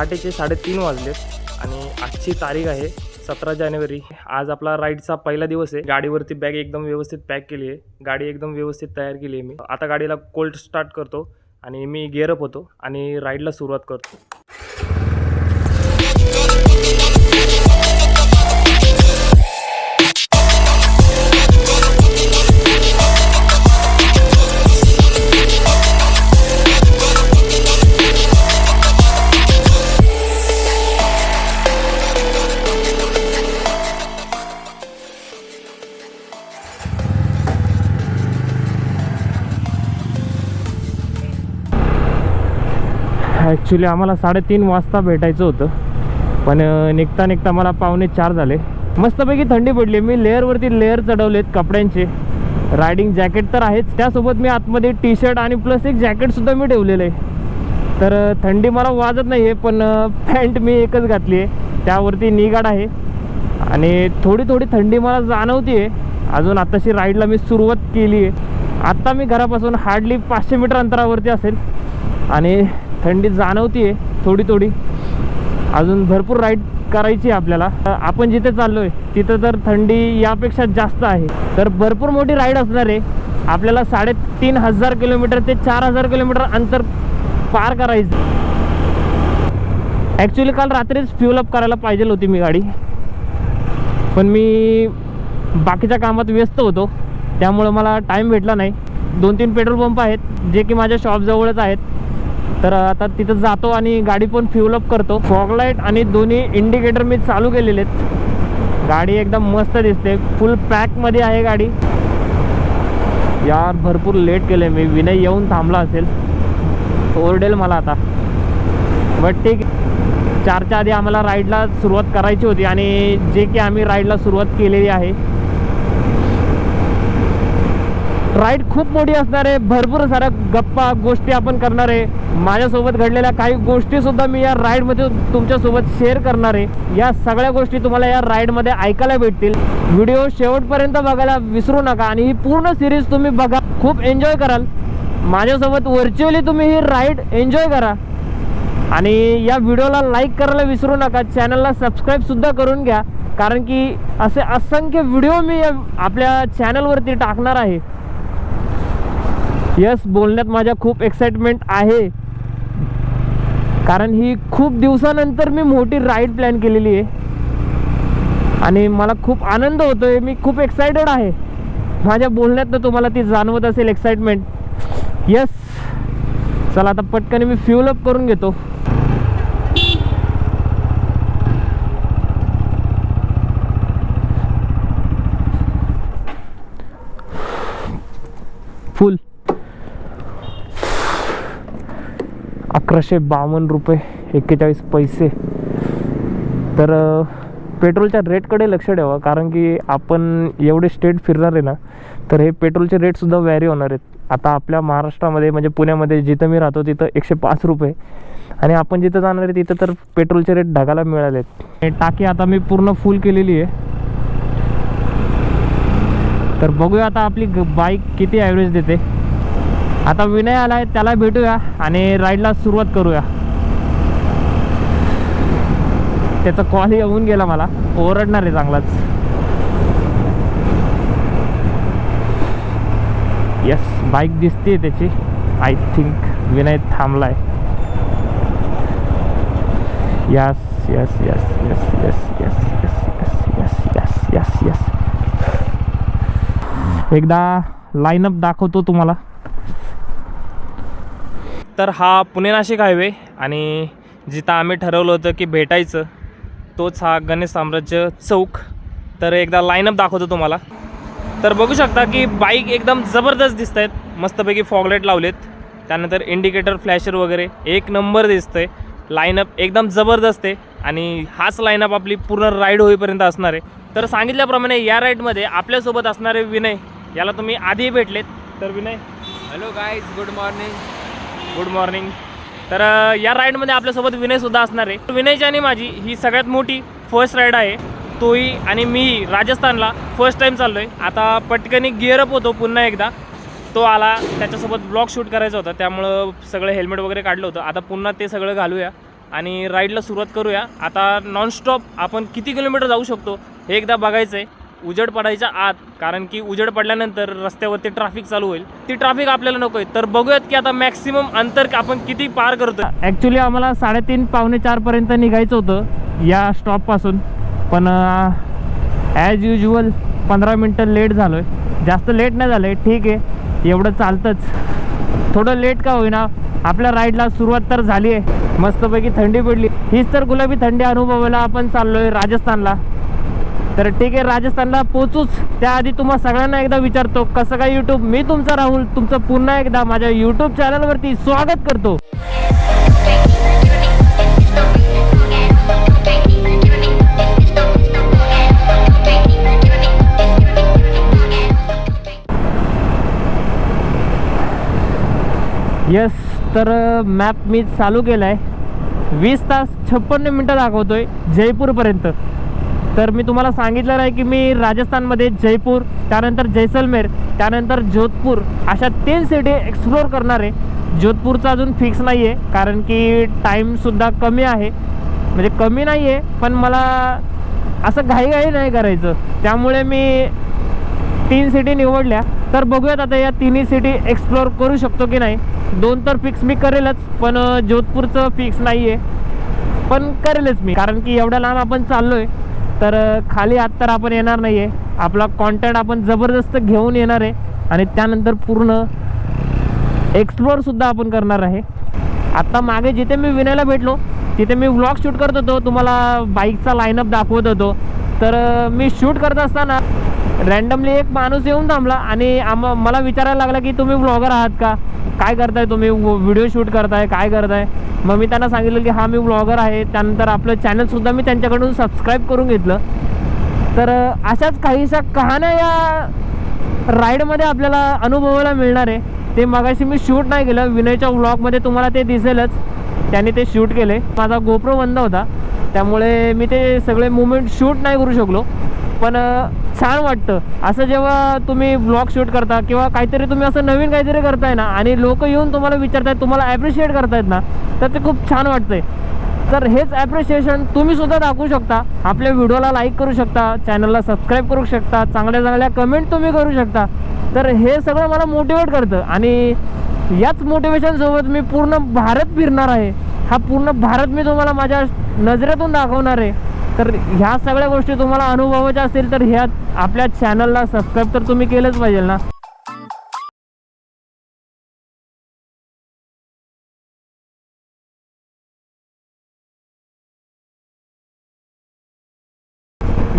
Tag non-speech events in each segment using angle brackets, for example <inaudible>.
पहाटेचे साडेतीन वाजलेत आणि आजची तारीख आहे सतरा जानेवारी. आज आपला राईडचा पहिला दिवस आहे. गाडीवरती बॅग एकदम व्यवस्थित पॅक केली आहे. गाडी एकदम व्यवस्थित तयार केली आहे मी. आता गाडीला कोल्ड स्टार्ट करतो आणि मी गेअरअप होतो आणि राईडला सुरुवात करतो. ॲक्च्युली आम्हाला साडेतीन वाजता भेटायचं होतं. पण निघता निघता मला पावणे चार झाले. मस्तपैकी थंडी पडली. मी लेअरवरती लेअर चढवलेत कपड्यांचे. रायडिंग जॅकेट तर आहेच. त्यासोबत मी आतमध्ये टी शर्ट आणि प्लस एक जॅकेटसुद्धा मी ठेवलेलं आहे. तर थंडी मला वाजत नाही आहे पण पॅन्ट मी एकच घातली आहे त्यावरती निगाड आहे. आणि थोडी थोडी थंडी मला जाणवती आहे अजून आत्ताशी राईडला मी सुरुवात केली आहे आत्ता मी घरापासून हार्डली पाचशे मीटर अंतरावरती असेल. आणि थंडी जाणवती आहे थोडी थोडी. अजून भरपूर राईड करायची आहे आपल्याला. आपण जिथे चाललो आहे तिथं तर थंडी यापेक्षा जास्त आहे. तर भरपूर मोठी राईड असणार आहे. आपल्याला साडेतीन हजार किलोमीटर ते चार हजार किलोमीटर अंतर पार करायचं. ॲक्च्युली काल रात्रीच फ्युल अप करायला पाहिजे होती मी गाडी. पण मी बाकीच्या कामात व्यस्त होतो. त्यामुळं मला टाईम भेटला नाही. दोन तीन पेट्रोल पंप आहेत जे की माझ्या शॉपजवळच आहेत. तर आता तिथं जातो आणि गाडी पण फ्युलअप करतो. फॉगलाईट आणि दोन्ही इंडिकेटर मी चालू केलेले आहेत. गाडी एकदम मस्त दिसते. फुल पॅकमध्ये आहे गाडी. यार भरपूर लेट केलं मी. विनय येऊन थांबला असेल. ओरडेल मला आता. बट ठीक चारच्या आधी आम्हाला राईडला सुरुवात करायची होती आणि जे की आम्ही राईडला सुरुवात केलेली आहे राईड खूप मोठी असणार आहे. भरपूर साऱ्या गप्पा गोष्टी आपण करणार आहे. माझ्यासोबत घडलेल्या काही गोष्टी सुद्धा मी या राईडमध्ये तुमच्यासोबत शेअर करणार आहे. या सगळ्या गोष्टी तुम्हाला या राईडमध्ये ऐकायला भेटतील. व्हिडिओ शेवटपर्यंत बघायला विसरू नका आणि ही पूर्ण सिरीज तुम्ही बघा. खूप एन्जॉय कराल. माझ्यासोबत व्हर्च्युअली तुम्ही ही राईड एन्जॉय करा. आणि या व्हिडिओला लाईक करायला विसरू नका. चॅनलला सबस्क्राईबसुद्धा करून घ्या. कारण की असे असंख्य व्हिडिओ मी आपल्या चॅनलवरती टाकणार आहे. यस बोलण्यात माझ्या खूप एक्साइटमेंट आहे. कारण ही खूप दिवसानंतर मी मोठी राईड प्लॅन केलेली आहे. आणि मला खूप आनंद होतो आहे मी खूप एक्सायटेड आहे. माझ्या बोलण्यातनं तुम्हाला ती जाणवत असेल एक्साइटमेंट यस चला आता पटकन मी फ्युल अप करून घेतो. फुल अकराशे बावन्न रुपये एक्केचाळीस पैसे. तर पेट्रोलच्या रेटकडे लक्ष ठेवा कारण की आपण एवढे स्टेट फिरणार आहे ना तर हे पेट्रोलचे रेटसुद्धा व्हॅरी होणार आहेत. आता आपल्या महाराष्ट्रामध्ये म्हणजे पुण्यामध्ये जिथं मी राहतो तिथं एकशे पाच रुपये. आणि आपण जिथं जाणार आहे तिथं तर पेट्रोलचे रेट ढगाला मिळाले हे टाकी आता मी पूर्ण फुल केलेली आहे. तर बघूया आता आपली बाईक किती ॲव्हरेज देते. आता विनय आला आहे त्याला भेटूया आणि राईडला सुरुवात करूया त्याचा कॉल येऊन गेला मला ओरडणार आहे चांगलाच येस बाईक दिसते त्याची आय थिंक विनय थांबलाय yes yes yes yes yes yes yes yes yes yes yes एकदा लाईनअप दाखवतो तुम्हाला तर हा पुणे नाशिक हायवे आणि जिथं आम्ही ठरवलं होतं की भेटायचं तोच हा गणेश साम्राज्य चौक. तर एकदा लाईनअप दाखवतो तुम्हाला. तर बघू शकता की बाईक एकदम जबरदस्त दिसत आहेत मस्तपैकी फॉगलेट लावलेत. त्यानंतर इंडिकेटर फ्लॅशर वगैरे एक नंबर दिसतंय. लाईनअप एकदम जबरदस्त आहे आणि हाच लाईनअप आपली पूर्ण राईड होईपर्यंत असणार आहे. तर सांगितल्याप्रमाणे या राईडमध्ये आपल्यासोबत असणारे विनय याला तुम्ही आधी भेटलेत. तर Vinay. Hello guys good morning good morning तर या राईडमध्ये आपल्यासोबत विनयसुद्धा असणार आहे. विनयची आणि माझी ही सगळ्यात मोठी फर्स्ट राईड आहे. तोही आणि मी राजस्थानला फर्स्ट टाईम चाललो आहे आता पटकनी गिअरअप होतो पुन्हा एकदा. तो आला त्याच्यासोबत ब्लॉग शूट करायचा होता. त्यामुळं सगळं हेल्मेट वगैरे काढलं होतं. आता पुन्हा ते सगळं घालूया आणि राईडला सुरुवात करूया. आता नॉनस्टॉप आपण किती किलोमीटर जाऊ शकतो हे एकदा बघायचं आहे उजेड पडायच्या आत कारण की उजेड पडल्यानंतर रस्त्यावरती ट्रॅफिक चालू होईल. ती ट्रॅफिक आपल्याला नको आहे. तर बघूयात की आता मॅक्सिमम अंतर आपण किती पार करतो ॲक्च्युली आम्हाला साडेतीन पावणे चारपर्यंत निघायचं होतं या स्टॉपपासून पण ॲज युजल पंधरा मिनटं लेट झालो आहे जास्त लेट नाही झालं आहे ठीक आहे. एवढं चालतंच. थोडं लेट का होईना. आपल्या राईडला सुरुवात तर झाली आहे मस्तपैकी थंडी पडली. हीच तर गुलाबी थंडी अनुभवायला आपण चाललो आहे राजस्थानला. तर ठीक आहे राजस्थानला पोचूच त्याआधी तुम्हा सगळ्यांना एकदा विचारतो कसं काय यूट्यूब मी तुमचा राहुल तुमचं पुन्हा एकदा माझ्या यूट्यूब चॅनलवरती स्वागत करतो. येस तर uh, मॅप मी चालू केला आहे वीस तास छप्पन्न मिनटं दाखवतोय जयपूरपर्यंत. तर मी तुम्हाला सांगितलं आहे की मी राजस्थानमध्ये जयपूर त्यानंतर जैसलमेर त्यानंतर जोधपूर अशा तीन सिटी एक्सप्लोअर करणार आहे. जोधपूरचं अजून फिक्स नाही आहे कारण की टाईमसुद्धा कमी आहे. म्हणजे कमी नाही आहे पण मला असं घाईघाई नाही करायचं. त्यामुळे मी तीन सिटी निवडल्या. तर बघूयात आता या तिन्ही सिटी एक्सप्लोअर करू शकतो की नाही. दोन तर फिक्स मी करेलच पण जोधपूरचं फिक्स नाही आहे पण करेलच मी कारण की एवढ्या लांब आपण चाललो आहे तर खाली आत तर आपण येणार नाही आहे आपला कॉन्टॅक्ट आपण जबरदस्त घेऊन येणार आहे. आणि त्यानंतर पूर्ण एक्सप्लोअरसुद्धा आपण करणार आहे. आत्ता मागे जिथे मी विनयला भेटलो तिथे मी व्लॉग शूट करत होतो. तुम्हाला बाईकचा लाईनअप दाखवत होतो. तर मी शूट करत असताना रॅन्डमली एक माणूस येऊन थांबला आणि आम मला विचारायला लागला की तुम्ही ब्लॉगर आहात का? काय करताय तुम्ही? व्हिडिओ शूट करताय? काय करताय? मग मी त्यांना सांगितलं की हा मी ब्लॉगर आहे. त्यानंतर आपलं चॅनलसुद्धा मी त्यांच्याकडून सबस्क्राईब करून घेतलं. तर अशाच काहीशा कहाण्या या राईडमध्ये आपल्याला अनुभवायला मिळणार आहे. ते मगाशी मी शूट नाही केलं. विनयच्या व्लॉगमध्ये तुम्हाला ते दिसेलच. त्याने ते शूट केले. माझा गोप्रो बंद होता. त्यामुळे मी ते सगळे मुवमेंट शूट नाही करू शकलो. पण छान वाटतं. असं जेव्हा तुम्ही ब्लॉग शूट करता किंवा काहीतरी तुम्ही असं नवीन काहीतरी करताय ना आणि लोक येऊन तुम्हाला विचारतायत तुम्हाला ॲप्रिशिएट करतायत ना तर ते खूप छान वाटतंय. तर हेच ॲप्रिशिएशन तुम्ही सुद्धा दाखवू शकता. आपल्या व्हिडिओला लाईक करू शकता चॅनलला सबस्क्राईब करू शकता चांगल्या चांगल्या कमेंट तुम्ही करू शकता. तर हे सगळं मला मोटिवेट करतं आणि याच मोटिवेशनसोबत मी पूर्ण भारत फिरणार आहे. हा पूर्ण भारत मी तुम्हाला माझ्या नजरेतून दाखवणार आहे. तर ह्या सगळ्या गोष्टी तुम्हाला अनुभवायच्या असतील तर ह्या आपल्या चॅनलला सबस्क्राईब तर तुम्ही केलंच पाहिजे ना.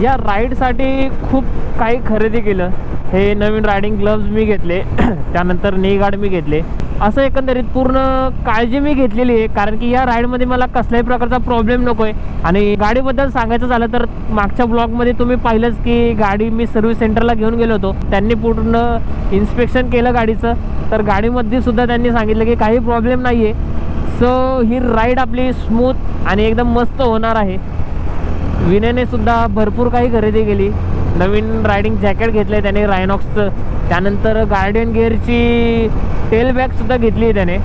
या राईडसाठी खूप काही खरेदी केलं. हे नवीन रायडिंग ग्लव्ज मी घेतले. <clears throat> त्यानंतर नी गार्ड मी घेतले. असं एकंदरीत पूर्ण काळजी मी घेतलेली आहे कारण की या राईडमध्ये मला कसल्याही प्रकारचा प्रॉब्लेम नको आहे आणि गाडीबद्दल सांगायचं झालं तर मागच्या ब्लॉगमध्ये तुम्ही पाहिलंच की गाडी मी सर्व्हिस सेंटरला घेऊन गेलो होतो. त्यांनी पूर्ण इन्स्पेक्शन केलं गाडीचं. तर गाडीमध्ये सुद्धा त्यांनी सांगितलं की काही प्रॉब्लेम नाही आहे सो ही राईड आपली स्मूथ आणि एकदम मस्त होणार आहे. विनयने सुद्धा भरपूर काही खरेदी केली. नवीन रायडिंग जॅकेट घेतलं आहे त्याने रायनॉक्सचं त्यानंतर गार्डियन गिअरची टेल बॅगसुद्धा घेतली आहे त्याने.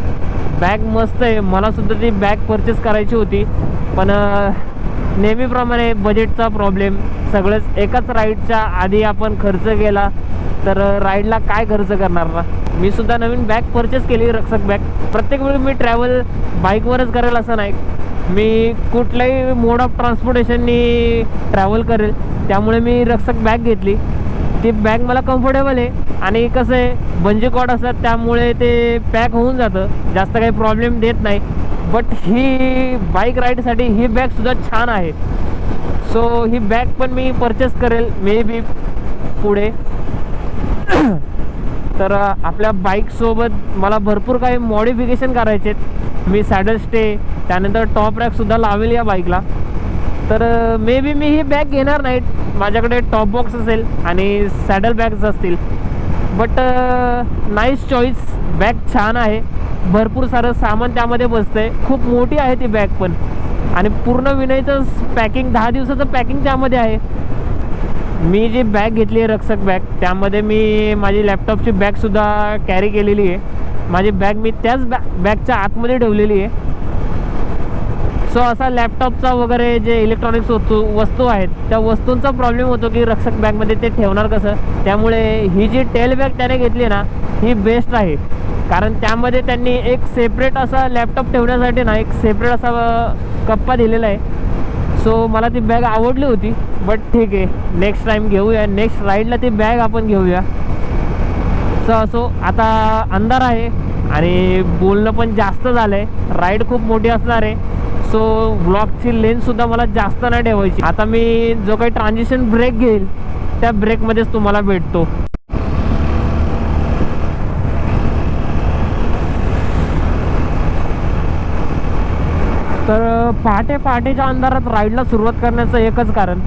बॅग मस्त आहे. मलासुद्धा ती बॅग परचेस करायची होती. पण नेहमीप्रमाणे बजेटचा प्रॉब्लेम सगळंच एकाच राईडच्या आधी आपण खर्च केला तर राईडला काय खर्च करणार ना? मी सुद्धा नवीन बॅग परचेस केली रक्षक बॅग प्रत्येक वेळी मी ट्रॅव्हल बाईकवरच करेल असं नाही. मी कुठल्याही मोड ऑफ ट्रान्सपोर्टेशननी ट्रॅव्हल करेल त्यामुळे मी रक्षक बॅग घेतली. ती बॅग मला कम्फर्टेबल आहे आणि कसं आहे बंजी कॉड असतात त्यामुळे ते पॅक होऊन जातं. जास्त काही प्रॉब्लेम देत नाही. बट ही बाईक राईडसाठी ही बॅगसुद्धा छान आहे. सो ही बॅग पण मी परचेस करेल मे बी पुढे. <coughs> तर आपल्या बाईकसोबत मला भरपूर काही मॉडिफिकेशन करायचे आहेत. मी सॅडल स्टे त्यानंतर टॉप रॅकसुद्धा लावेल या बाईकला तर may be me he bag घेणार नाही माझ्याकडे टॉप बॉक्स असेल आणि सॅडल बॅग्स असतील. बट नाईस चॉईस बॅग छान आहे. भरपूर सारं सामान त्यामध्ये बसतंय. खूप मोठी आहे ती बॅग पण. आणि पूर्ण विनयचं पॅकिंग दहा दिवसाचं पॅकिंग त्यामध्ये आहे. मी जी बॅग घेतली आहे रक्षक बॅग त्यामध्ये मी माझी लॅपटॉपची बॅगसुद्धा कॅरी केलेली आहे. माझी बॅग मी त्याच बॅ बॅगच्या आतमध्ये ठेवलेली आहे. सो असा लॅपटॉपचा वगैरे जे इलेक्ट्रॉनिक्स वस्तू वस्तू आहेत त्या वस्तूंचा प्रॉब्लेम होतो की रक्षक बॅगमध्ये ते ठेवणार कसं? त्यामुळे ही जी टेल बॅग त्याने घेतली ना ही बेस्ट आहे. कारण त्यामध्ये त्यांनी एक सेपरेट असा लॅपटॉप ठेवण्यासाठी ना एक सेपरेट असा कप्पा दिलेला आहे. सो मला ती बॅग आवडली होती बट ठीक आहे. नेक्स्ट टाईम घेऊया. नेक्स्ट राईडला ती बॅग आपण घेऊया. सो असो आता अंधार आहे आणि बोलणं पण जास्त झालं आहे राईड खूप मोठी असणार आहे. सो ब्लॉकची लेन्थसुद्धा मला जास्त नाही ठेवायची. आता मी जो काही ट्रान्झिशन ब्रेक घेईल त्या ब्रेकमध्येच तुम्हाला भेटतो. तर पहाटे पहाटेच्या अंधारात राईडला सुरुवात करण्याचं एकच कारण.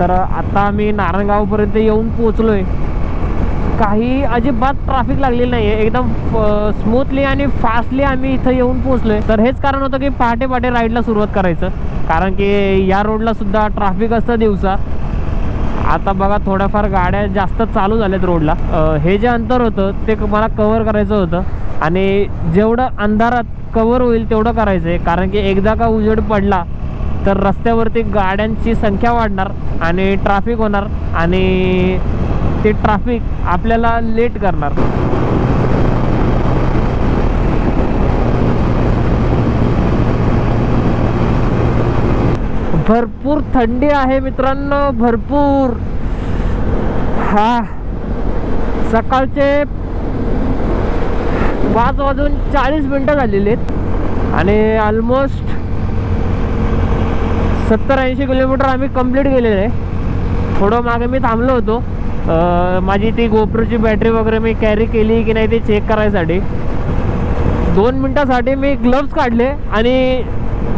तर आता आम्ही नारायणगावपर्यंत येऊन पोचलो आहे काही अजिबात ट्रॅफिक लागलेली नाही आहे एकदम स्मूथली आणि फास्टली आम्ही इथं येऊन पोचलोय तर हेच कारण होतं की पहाटे पहाटे राईडला सुरुवात करायचं. कारण की या रोडला सुद्धा ट्रॅफिक असतं दिवसा. आता बघा थोड्याफार गाड्या जास्त चालू झाल्यात रोडला हे जे अंतर होतं ते क- मला कवर करायचं होतं. आणि जेवढं अंधारात कवर होईल तेवढं करायचं आहे कारण की एकदा का उजेड पडला तर रस्त्यावरती गाड्यांची संख्या वाढणार आणि ट्रॅफिक होणार आणि ते ट्रॅफिक आपल्याला लेट करणार. भरपूर थंडी आहे मित्रांनो भरपूर. हा. सकाळचे पाच वाजून चाळीस मिनटं झालेली आहेत. आणि ऑलमोस्ट सत्तर ऐंशी किलोमीटर आम्ही कंप्लीट केलेलं आहे. थोडं मागे मी थांबलो होतो. माझी ती गोप्रोची बॅटरी वगैरे मी कॅरी केली की नाही ते चेक करायसाठी. दोन मिनटासाठी मी ग्लव्स काढले आणि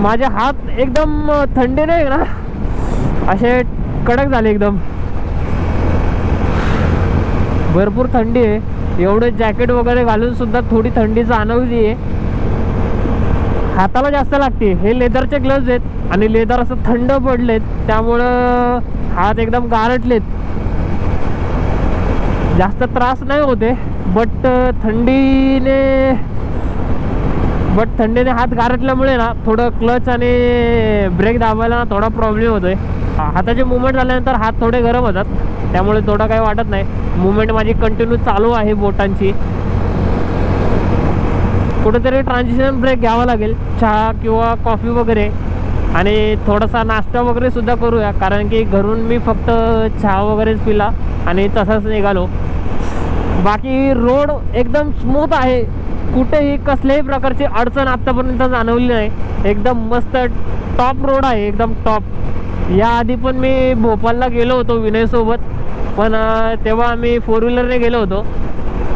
माझे हात एकदम थंडी नाही ना? असे कडक झाले एकदम. भरपूर थंडी आहे. एवढं जॅकेट वगैरे घालून सुद्धा थोडी थंडी जाणवली आहे. हाताला जास्त लागते. हे लेदरचे ग्लव्ज आहेत आणि लेदर असं थंड पडलेत. त्यामुळं हात एकदम गारटलेत जास्त त्रास नाही होते बट थंडीने बट थंडीने हात गारटल्यामुळे ना थोडं क्लच आणि ब्रेक दाबायला ना थोडा प्रॉब्लेम होतोय. हाताचे मुवमेंट झाल्यानंतर हात थोडे गरम होतात. त्यामुळे थोडं काही वाटत नाही. मुवमेंट माझी कंटिन्यू चालू आहे बोटांची. कुठेतरी ट्रान्झिशन ब्रेक घ्यावा लागेल. चहा किंवा कॉफी वगैरे. आणि थोडासा नाश्ता वगैरे सुद्धा करूया. कारण की घरून मी फक्त चहा वगैरेच पिला आणि तसाच निघालो. बाकी रोड एकदम स्मूथ आहे. कुठेही कसल्याही प्रकारची अडचण आत्तापर्यंत जाणवली नाही. एकदम मस्त टॉप रोड आहे. एकदम टॉप याआधी पण मी भोपाळला गेलो होतो विनयसोबत पण तेव्हा आम्ही फोर व्हीलरने गेलो होतो.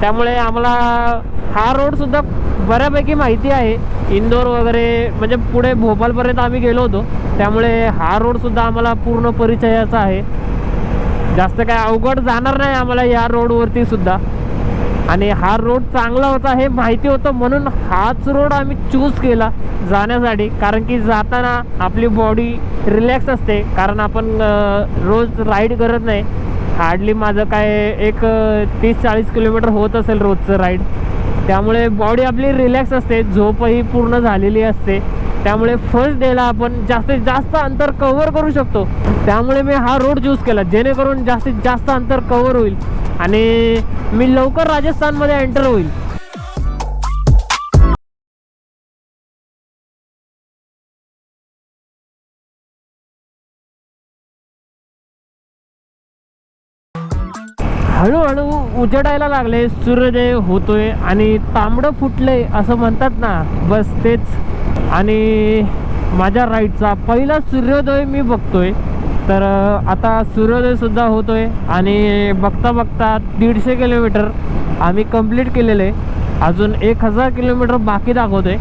त्यामुळे आम्हाला हा रोडसुद्धा बऱ्यापैकी माहिती आहे. इंदोर वगैरे म्हणजे पुढे भोपाळपर्यंत आम्ही गेलो होतो. त्यामुळे हा रोडसुद्धा आम्हाला पूर्ण परिचयाचा आहे. जास्त काय अवघड जाणार नाही आम्हाला या रोडवरती सुद्धा. आणि हा रोड चांगला होता हे माहिती होतं म्हणून हाच रोड आम्ही चूज केला जाण्यासाठी. कारण की जाताना आपली बॉडी रिलॅक्स असते. कारण आपण रोज राईड करत नाही. हार्डली माझं काय एक तीस चाळीस किलोमीटर होत असेल रोजचं राईड त्यामुळे बॉडी आपली रिलॅक्स असते. झोपही पूर्ण झालेली असते. त्यामुळे फर्स्ट डेला आपण जास्तीत जास्त अंतर कव्हर करू शकतो. त्यामुळे मी हा रोड चूज केला. जेणेकरून जास्तीत जास्त अंतर कव्हर होईल. आणि मी लवकर राजस्थानमध्ये एंटर होईल. हळूहळू उजेडायला लागले सूर्योदय होतोय आणि तांबडं फुटले असं म्हणतात ना बस तेच. आणि माझ्या राईटचा पहिला सूर्योदय मी बघतोय. तर आता सूर्योदयसुद्धा होतो आहे आणि बघता बघता दीडशे किलोमीटर आम्ही कंप्लीट केलेले. अजून एक हजार किलोमीटर बाकी दाखवतोय.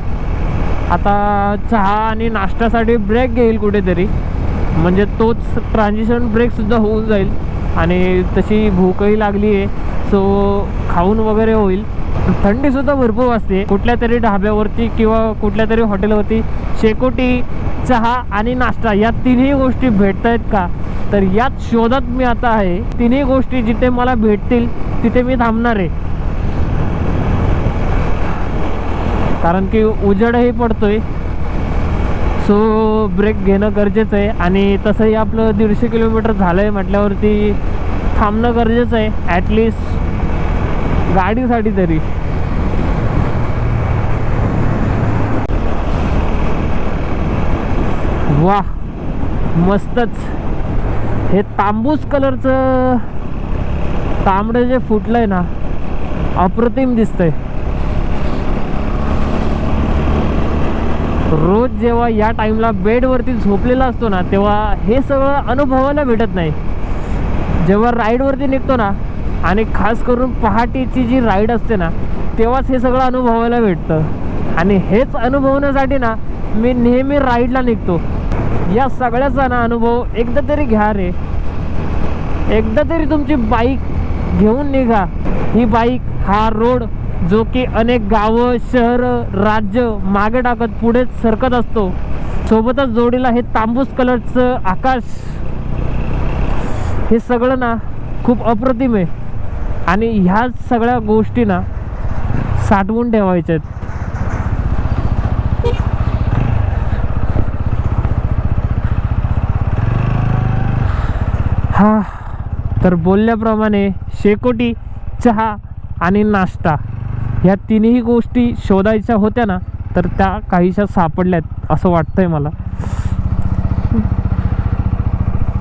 आता चहा आणि नाश्त्यासाठी ब्रेक घेईल कुठेतरी. म्हणजे तोच ट्रान्झिशन ब्रेकसुद्धा होऊन जाईल. आणि तशी भूकही लागली आहे सो खाऊन वगैरे होईल. थंडीसुद्धा भरपूर वाजते कुठल्या तरी ढाब्यावरती किंवा कुठल्या तरी हॉटेलवरती शेकोटी चहा आणि नाश्ता या तिन्ही गोष्टी भेटत आहेत का? तर याच शोधात मी आता आहे. तिन्ही गोष्टी जिथे मला भेटतील तिथे मी थांबणार आहे. कारण की उजेडही पडतोय. सो ब्रेक घेणं गरजेचं आहे. आणि तसंही आपलं दीडशे किलोमीटर झालं आहे म्हटल्यावरती थांबणं गरजेचं आहे. ॲटलिस्ट गाडीसाठी तरी. वा मस्तच. हे तांबूस कलरचं तांबडं जे फुटलंय ना अप्रतिम दिसतंय. रोज जेव्हा या टाईमला बेडवरती झोपलेला असतो ना तेव्हा हे सगळं अनुभवायला भेटत नाही. जेव्हा राईडवरती निघतो ना आणि खास करून पहाटेची जी राईड असते ना तेव्हाच हे सगळं अनुभवायला भेटतं. आणि हेच अनुभवण्यासाठी ना मी नेहमी राईडला निघतो. या सगळ्याचा ना अनुभव एकदा तरी घ्या रे. एकदा तरी तुमची बाईक घेऊन निघा. ही बाईक हा रोड जो की अनेक गावं शहरं राज्य मागे टाकत पुढे सरकत असतो सोबतच जोडीला हे तांबूस कलरचं आकाश. हे सगळं ना खूप अप्रतिम आहे. आणि ह्या सगळ्या गोष्टी ना साठवून ठेवायच्या आहेत. हा तर बोलल्याप्रमाणे शेकोटी चहा आणि नाश्ता ह्या तिन्ही गोष्टी शोधायच्या होत्या ना तर त्या काहीशा सापडल्यात असं वाटतंय मला.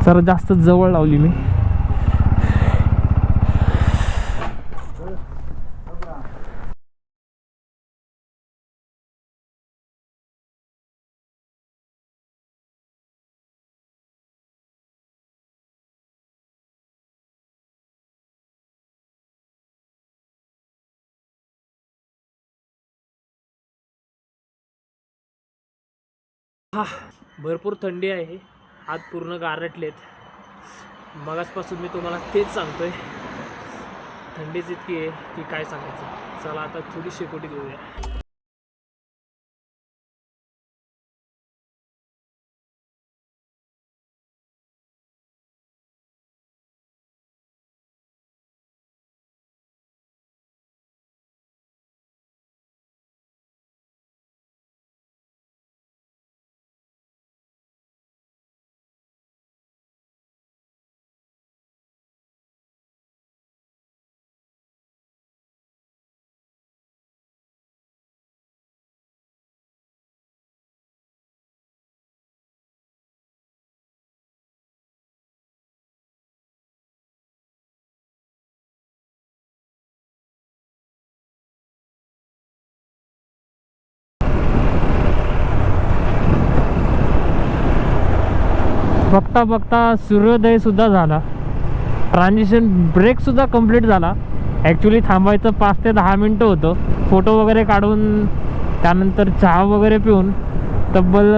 जरा जास्त जवळ लावली मी. हा भरपूर थंडी आहे. हात पूर्ण गारटलेत मगासपासून मी तुम्हाला तेच सांगतोय. थंडीच इतकी आहे की काय सांगायचं. चला आता थोडी शेकोटी घेऊया. बघता बघता सूर्योदय सुद्धा झाला. ट्रान्झिशन ब्रेक सुद्धा कंप्लीट झाला. ॲक्च्युली थांबायचं पाच ते दहा मिनटं होतं. फोटो वगैरे काढून त्यानंतर चहा वगैरे पिऊन तब्बल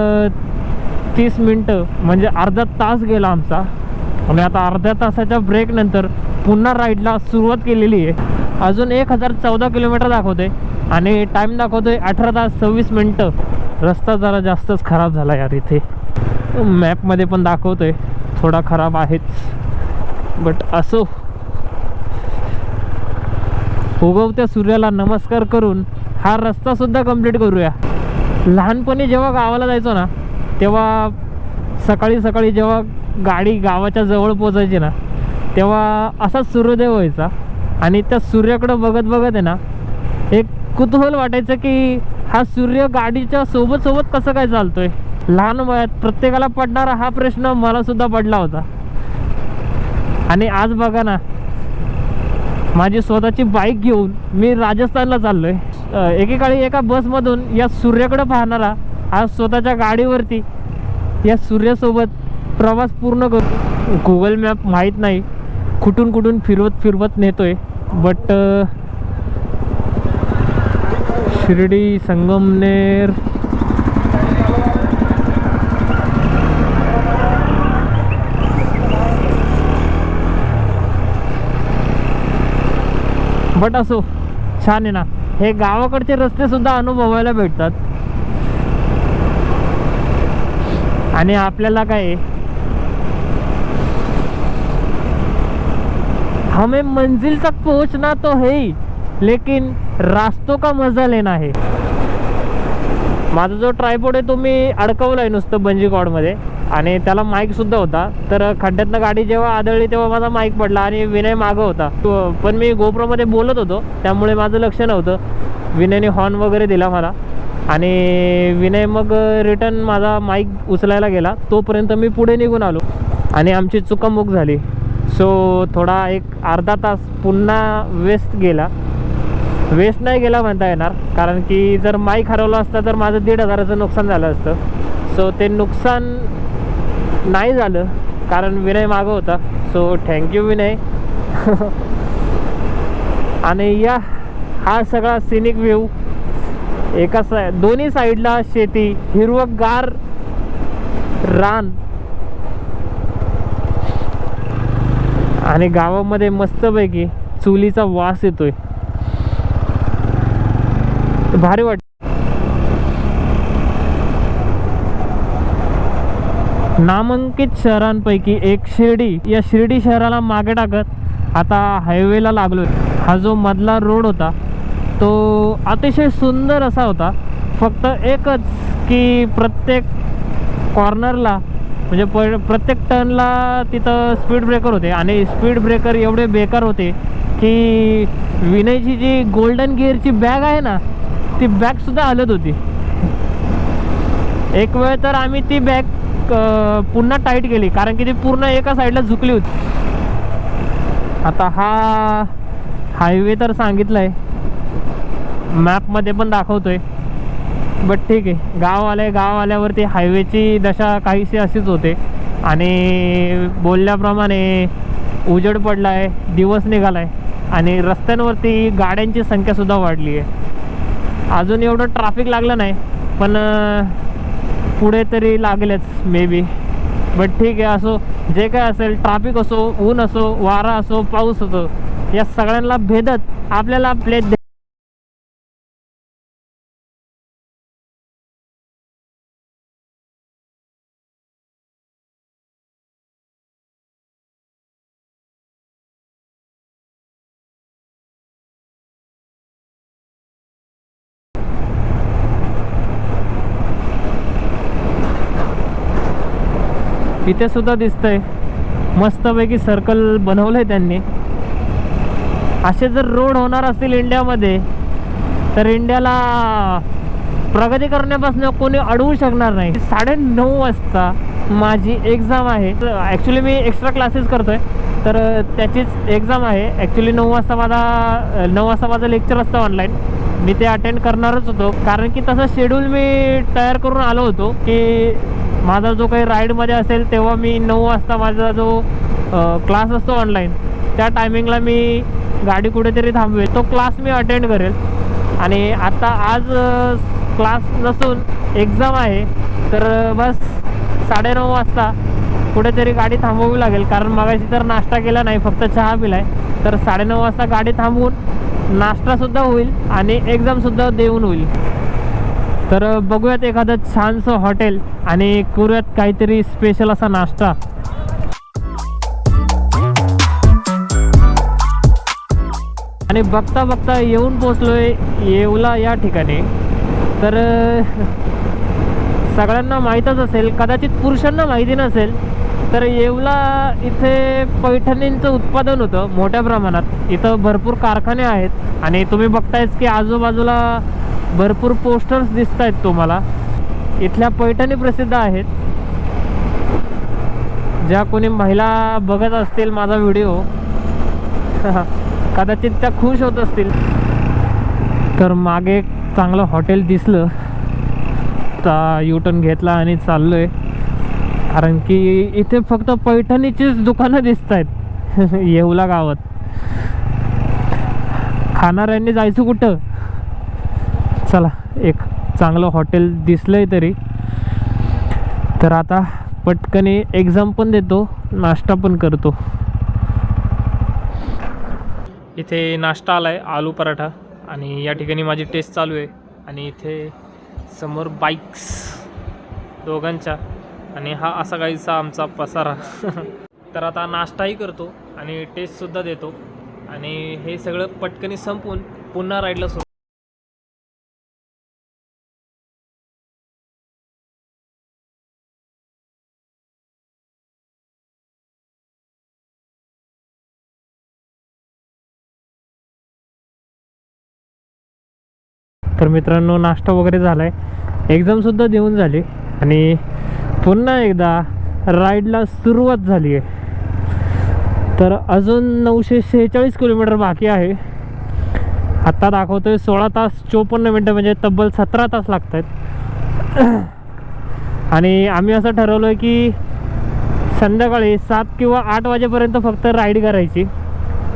तीस मिनटं म्हणजे अर्धा तास गेला आमचा. आणि आता अर्ध्या तासाच्या ब्रेकनंतर पुन्हा राईडला सुरुवात केलेली आहे. अजून एक हजार चौदा किलोमीटर दाखवते आणि टाईम दाखवतोय अठरा तास सव्वीस मिनटं. रस्ता जरा जास्तच खराब झाला यार इथे. मॅपमध्ये पण दाखवतोय. थोडा खराब आहेच बट असो. उगवत्या सूर्याला नमस्कार करून हा रस्ता सुद्धा कंप्लीट करूया. लहानपणी जेव्हा गावाला जायचो ना तेव्हा सकाळी सकाळी जेव्हा गाडी गावाच्या जवळ पोचायची ना तेव्हा असाच सूर्योदय व्हायचा. आणि त्या सूर्याकडं बघत बघत आहे ना एक कुतूहल वाटायचं की हा सूर्य गाडीच्या सोबत सोबत कसं काय चालतोय? लहान वयात प्रत्येकाला पडणारा हा प्रश्न मला सुद्धा पडला होता. आणि आज बघा ना माझी स्वतःची बाईक घेऊन मी राजस्थानला चाललो आहे एकेकाळी एका बसमधून या सूर्याकडे पाहणारा आज स्वतःच्या गाडीवरती या सूर्यासोबत प्रवास पूर्ण करतो गुगल मॅप माहीत नाही कुठून कुठून फिरवत फिरवत नेतोय. बट शिर्डी संगमनेर बट असो छान आहे ना. हे गावाकडचे रस्ते सुद्धा अनुभवायला भेटतात. आणि आपल्याला काय आहे, हमें मंजिल तक पहुंचना तो है ही लेकिन रास्तों का मजा लेना है. माझा जो ट्रायपोड आहे तो मी अडकवला आहे नुसतं बंजी कॉडमध्ये आणि त्याला माईकसुद्धा होता. तर खड्ड्यातनं गाडी जेव्हा आदळली तेव्हा माझा माईक पडला आणि विनय मागं होता. तो- पण मी गोप्रोमध्ये बोलत होतो त्यामुळे माझं लक्ष नव्हतं. विनयने हॉर्न वगैरे दिला मला. आणि विनय मग रिटर्न माझा माईक उचलायला गेला. तोपर्यंत मी पुढे निघून आलो. आणि आमची चुकामुक झाली. सो थोडा एक अर्धा तास पुन्हा वेस्ट गेला. वेस्ट नाही गेला म्हणता येणार. कारण की जर माईक हरवला असता तर माझं दीड हजाराचं नुकसान झालं असतं. सो ते नुकसान नाही झालं कारण विनय मागं होता. So thank you Vinay. <laughs> आणि या हा सगळा सिनिक व्ह्यू एका सा दोन्ही साईडला शेती हिरवगार रान. आणि गावामध्ये मस्तपैकी चुलीचा वास येतोय. भारी वाट नामांकित शहरांपैकी एक शिर्डी. या शिर्डी शहराला मागे टाकत आता हायवेला लागलोय. हा जो मधला रोड होता तो अतिशय सुंदर असा होता. फक्त एकच की प्रत्येक कॉर्नरला म्हणजे प प्रत्येक टर्नला तिथं स्पीड ब्रेकर होते. आणि स्पीड ब्रेकर एवढे बेकार होते की विनयची जी गोल्डन गिअरची बॅग आहे ना ती बॅगसुद्धा हलत होती. एक वेळ तर आम्ही ती बॅग पुन्हा टाईट केली कारण की ती पूर्ण एका साईडला झुकली होती. आता हा हायवे तर सांगितला आहे मॅपमध्ये पण दाखवतोय. बट ठीक आहे गाव गाववाल्यावरती गाव आल्यावरती हायवेची दशा काहीशी अशीच होते. आणि बोलल्याप्रमाणे उजेड पडला आहे दिवस निघाला आहे आणि रस्त्यांवरती गाड्यांची संख्यासुद्धा वाढली आहे अजून एवढं ट्रॅफिक लागलं नाही पण पुढे तरी लागेलच मे बी बट ठीक आहे असो जे काय असेल ट्रॅफिक असो ऊन असो वारा असो पाऊस असो या सगळ्यांना भेदत आपल्याला आपले इथे सुद्धा दिसतंय. मस्तपैकी सर्कल बनवलं आहे त्यांनी. असे जर रोड होणार असतील इंडियामध्ये तर इंडियाला प्रगती करण्यापासून कोणी अडवू शकणार नाही. साडे नऊ वाजता माझी एक्झाम आहे. ॲक्च्युली मी एक्स्ट्रा क्लासेस करतोय. तर त्याचीच एक्झाम आहे. ॲक्च्युली नऊ वाजता माझा नऊ वाजता माझं लेक्चर असतं ऑनलाईन मी ते अटेंड करणारच होतो. कारण की तसं शेड्यूल मी तयार करून आलो होतो की माझा जो काही राईडमध्ये असेल तेव्हा मी नऊ वाजता माझा जो क्लास असतो ऑनलाईन त्या टायमिंगला मी गाडी कुठेतरी थांबवेल. तो क्लास मी अटेंड करेल. आणि आता आज क्लास नसून एक्झाम आहे तर बस साडेनऊ वाजता कुठेतरी गाडी थांबवावी लागेल. कारण मगाशी तर नाश्ता केला नाही फक्त चहा पिलाय. तर साडेनऊ वाजता गाडी थांबवून नाश्तासुद्धा होईल आणि एक्झामसुद्धा देऊन होईल. तर बघूयात एखादं छानसं हॉटेल आणि करूयात काहीतरी स्पेशल असा नाश्ता. आणि बघता बघता येऊन पोचलोय येवला या ठिकाणी. तर सगळ्यांना माहीतच असेल कदाचित पुरुषांना माहिती नसेल तर येवला इथे पैठणींचं उत्पादन होतं मोठ्या प्रमाणात. इथं भरपूर कारखाने आहेत आणि तुम्ही बघतायच की आजूबाजूला भरपूर पोस्टर्स दिसत आहेत तुम्हाला. इथल्या पैठणी प्रसिद्ध आहेत. ज्या कोणी महिला बघत असतील माझा व्हिडिओ <laughs> कदाचित त्या खुश होत असतील. तर मागे एक चांगलं हॉटेल दिसलं. तर युटर्न घेतला आणि चाललो आहे कारण की इथे फक्त पैठणीचीच दुकानं दिसत आहेत <laughs> येवला गावात. खाणाऱ्यांनी जायचं कुठं? चला एक चांगलं हॉटेल दिसलंय तरी. तर आता पटकनी एक्झाम पण देतो नाश्ता पण करतो. इथे नाश्ता आला आहे आलू पराठा. आणि या ठिकाणी माझी टेस्ट चालू आहे. आणि इथे समोर बाईक्स दोघांच्या. आणि हा असा काहीसा आमचा पसारा. <laughs> तर आता नाश्ताही करतो आणि टेस्टसुद्धा देतो. आणि हे सगळं पटकनी संपून पुन्हा राईडला सुरू तर मित्रांनो नाश्ता वगैरे झाला आहे एक्झामसुद्धा देऊन झाली. आणि पुन्हा एकदा राईडला सुरुवात झाली आहे. तर अजून नऊशे शेहेचाळीस किलोमीटर बाकी आहे. आत्ता दाखवतो आहे सोळा तास चोपन्न मिनटं म्हणजे तब्बल सतरा तास लागत आहेत <clears throat> आणि आम्ही असं ठरवलं आहे की संध्याकाळी सात किंवा आठ वाजेपर्यंत फक्त राईड करायची.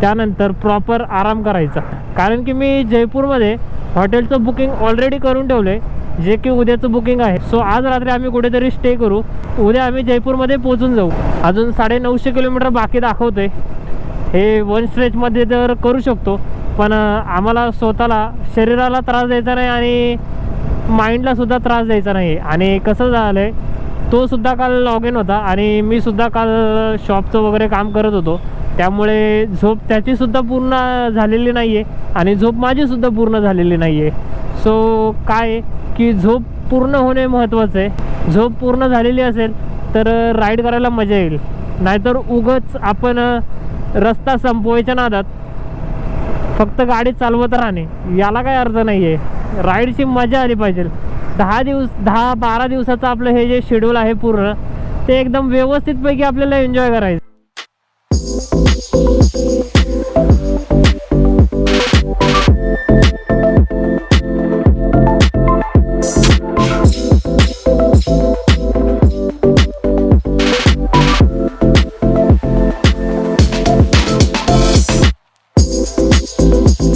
त्यानंतर प्रॉपर आराम करायचा. कारण की मी जयपूरमध्ये हॉटेलचं बुकिंग ऑलरेडी करून ठेवलं आहे जे की उद्याचं बुकिंग आहे. सो आज रात्री आम्ही कुठेतरी स्टे करू. उद्या आम्ही जयपूरमध्ये पोहोचून जाऊ. अजून साडे नऊशे किलोमीटर बाकी दाखवतोय. हे वन स्ट्रेचमध्ये तर करू शकतो पण आम्हाला स्वतःला शरीराला त्रास द्यायचा नाही आणि माइंडला सुद्धा त्रास द्यायचा नाही. आणि कसं झालं आहे तो सुद्धा काल लॉग इन होता आणि मी सुद्धा काल शॉपचं वगैरे काम करत होतो. त्यामुळे झोप त्याची सुद्धा पूर्ण झालेली नाही आहे आणि झोप माझीसुद्धा पूर्ण झालेली नाही आहे सो काय आहे की झोप पूर्ण होणे महत्त्वाचं आहे. झोप पूर्ण झालेली असेल तर राईड करायला मजा येईल. नाहीतर उगच आपण रस्ता संपवायच्या नादात फक्त गाडी चालवत राहणे. याला काय अर्थ नाही आहे राईडची मजा आली पाहिजे. दहा दिवस दहा बारा दिवसाचं आपलं हे जे शेड्यूल आहे पूर्ण ते एकदम व्यवस्थितपैकी आपल्याला एन्जॉय करायचं.